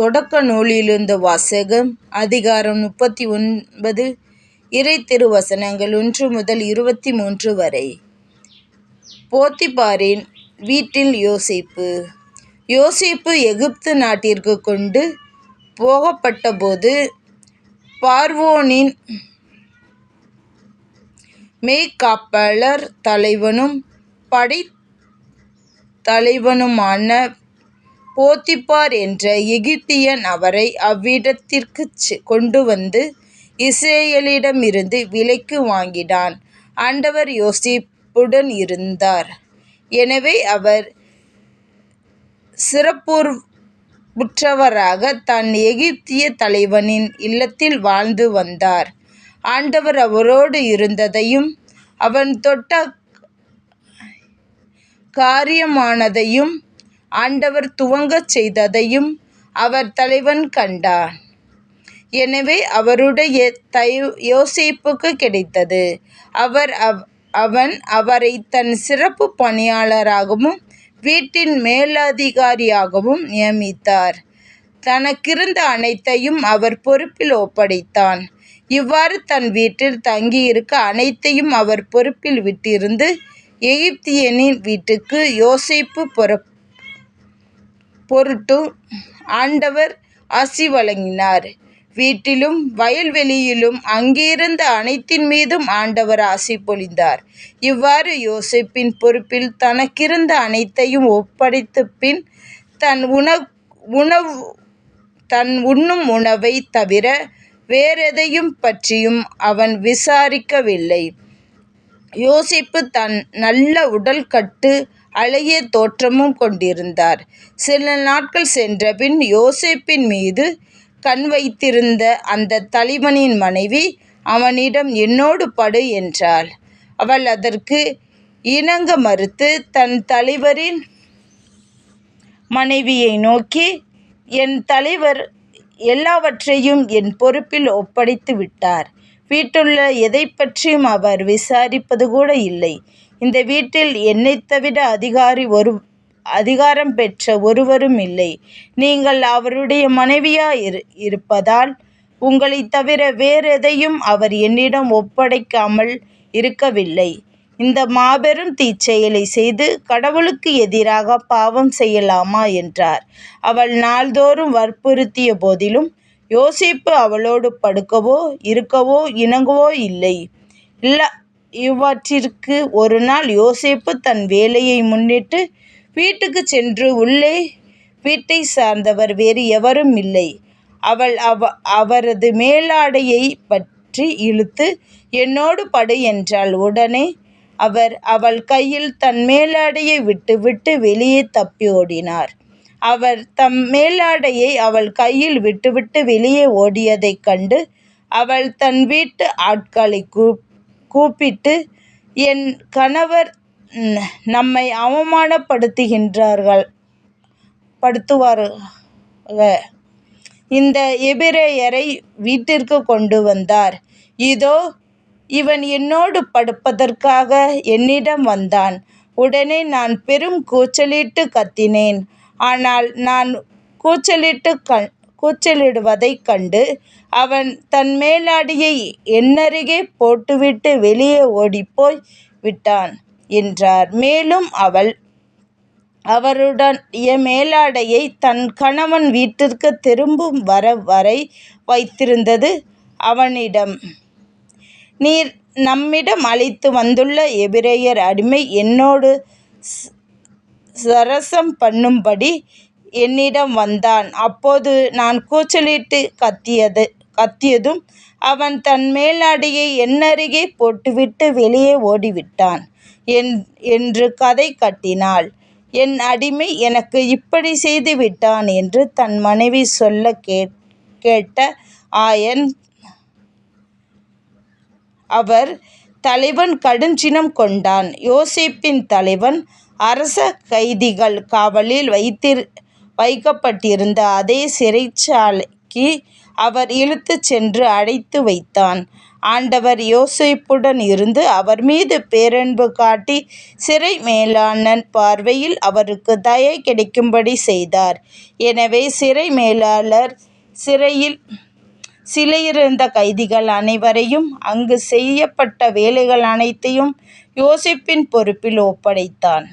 தொடக்க நூலிலிருந்து வாசகம் அதிகாரம் முப்பத்தி ஒன்பது இறை திருவசனங்கள் ஒன்று முதல் இருபத்தி மூன்று வரை. போத்திபாரின் வீட்டில் யோசிப்பு. யோசிப்பு எகிப்து நாட்டிற்கு கொண்டு போகப்பட்டபோது பார்வோனின் மெய்க்காப்பாளர் தலைவனும் படை தலைவனுமான போத்திபார் என்ற எகிப்தியன் அவரை அவ்விடத்திற்குச் கொண்டு வந்து இஸ்ரேலிடமிருந்து விலைக்கு வாங்கினான். ஆண்டவர் யோசேப்புடன் இருந்தார். எனவே அவர் சிறப்புற்றவராகத் தன் எகிப்திய தலைவனின் இல்லத்தில் வாழ்ந்து வந்தார். ஆண்டவர் அவரோடு இருந்ததையும் அவன் தொட்ட காரியமானதையும் ஆண்டவர் துவங்கச் செய்ததையும் அவர் தலைவன் கண்டான். எனவே அவருடைய தயவு யோசிப்புக்கு கிடைத்தது. அவர் அவ் அவன் அவரை தன் சிறப்பு பணியாளராகவும் வீட்டின் மேலதிகாரியாகவும் நியமித்தார். தனக்கிருந்த அனைத்தையும் அவர் பொறுப்பில் ஒப்படைத்தான். இவ்வாறு தன் வீட்டில் தங்கியிருக்க அனைத்தையும் அவர் பொறுப்பில் விட்டிருந்து எகிப்தியனின் வீட்டுக்கு யோசிப்பு யோசேப்பு பொருட்டு ஆண்டவர் ஆசி வழங்கினார். வீட்டிலும் வயல்வெளியிலும் அங்கிருந்த அனைத்தின் மீதும் ஆண்டவர் ஆசி பொழிந்தார். இவ்வாறு யோசிப்பின் பொறுப்பில் தனக்கிருந்த அனைத்தையும் ஒப்படைத்த பின் தன் உணவு உணவு தன் உண்ணும் உணவைத் தவிர வேறெதையும் பற்றியும் அவன் விசாரிக்கவில்லை. யோசிப்பு தன் நல்ல உடல்கட்டு அழகிய தோற்றமும் கொண்டிருந்தார். சில நாட்கள் சென்றபின் யோசேப்பின் மீது கண் வைத்திருந்த அந்த தலைவனின் மனைவி அவனிடம் என்னோடு படு என்றாள். அவள் அதற்கு இணங்க மறுத்து தன் தலைவரின் மனைவியை நோக்கி என் தலைவர் எல்லாவற்றையும் என் பொறுப்பில் ஒப்படைத்து விட்டார். வீட்டிலுள்ள எதைப்பற்றியும் அவர் விசாரிப்பது கூட இல்லை. இந்த வீட்டில் என்னைத்தவிட அதிகாரி ஒரு அதிகாரம் பெற்ற ஒருவரும் இல்லை. நீங்கள் அவருடைய மனைவியாயிருப்பதால் உங்களை தவிர வேறெதையும் அவர் என்னிடம் ஒப்படைக்காமல் இருக்கவில்லை. இந்த மாபெரும் தீச்செயலை செய்து கடவுளுக்கு எதிராக பாவம் செய்யலாமா? என்றார். அவள் நாள்தோறும் வற்புறுத்திய போதிலும் யோசிப்பு அவளோடு படுக்கவோ இருக்கவோ இணங்கவோ இல்லை. இவ்வாற்றிற்கு ஒருநாள் யோசேப்பு தன் வேலையை முன்னிட்டு வீட்டுக்கு சென்று உள்ளே வீட்டை சார்ந்தவர் வேறு எவரும் இல்லை. அவள் அவ அவரது மேலாடையைப் பற்றி இழுத்து என்னோடு படு என்றாள். உடனே அவர் அவள் கையில் தன் மேலாடையை விட்டுவிட்டு வெளியே தப்பி ஓடினார். அவர் தம் மேலாடையை அவள் கையில் விட்டுவிட்டு வெளியே ஓடியதைக் கண்டு அவள் தன் வீட்டு ஆட்களை கூப் கூப்பிட்டு என் கணவர் நம்மை அவமானப்படுத்துகின்றார்கள் அவமானப்படுத்துவாராக. இந்த எபிரெயரை வீட்டிற்கு கொண்டு வந்தார். இதோ. இவன் என்னோடு படுப்பதற்காக என்னிடம் வந்தான். உடனே நான் பெரும் கூச்சலிட்டு கத்தினேன். ஆனால் நான் கூச்சலிடுவதைக் கண்டு அவன் தன் மேலாடையை என்னருகே போட்டுவிட்டு வெளியே ஓடிப்போய் விட்டான் என்றார். மேலும் அவள் அவருடைய மேலாடையை தன் கணவன் வீட்டிற்குத் திரும்பும் வர வரை வைத்திருந்தது அவனிடம் நீர் நம்மிடம் அழைத்து வந்துள்ள எபிரெயர் அடிமை என்னோடு சரசம் பண்ணும்படி என்னிடம் வந்தான். அப்போது நான் கூச்சலிட்டு கத்தியது கத்தியதும் அவன் தன் மேலாடையை என்னருகே போட்டுவிட்டு வெளியே ஓடிவிட்டான் என் என்று கதை கட்டினாள். என் அடிமை எனக்கு இப்படி செய்து விட்டான் என்று தன் மனைவி சொல்ல கே கேட்ட ஆயன் அவர் தலைவன் கடுஞ்சினம் கொண்டான். யோசிப்பின் தலைவன் அரச கைதிகள் காவலில் வைத்திரு வைக்கப்பட்டிருந்த அதே சிறைச்சாலைக்கு அவர் இழுத்துச் சென்று அடைத்து வைத்தான். ஆண்டவர் யோசேப்புடன் இருந்து அவர் மீது பேரன்பு காட்டி சிறை மேலாளன் பார்வையில் அவருக்கு தயை கிடைக்கும்படி செய்தார். எனவே சிறை மேலாளர் சிறையில் சிலையிருந்த கைதிகள் அனைவரையும் அங்கு செய்யப்பட்ட வேலைகள் அனைத்தையும் யோசிப்பின் பொறுப்பில் ஒப்படைத்தான்.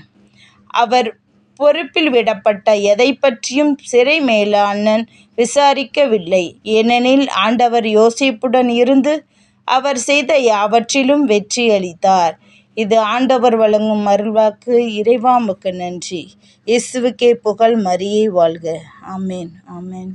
அவர் பொறுப்பில் விடப்பட்ட எதை பற்றியும் சிறை மேலாளன் விசாரிக்கவில்லை. ஏனெனில் ஆண்டவர் யோசிப்புடன் இருந்து அவர் செய்த யாவற்றிலும் வெற்றி அளித்தார். இது ஆண்டவர் வழங்கும் அருள்வாக்கு. இறைவாமுக்கு நன்றி. இயேசுவுக்கே புகழ் மரியை வாழ்க. ஆமேன். ஆமேன்.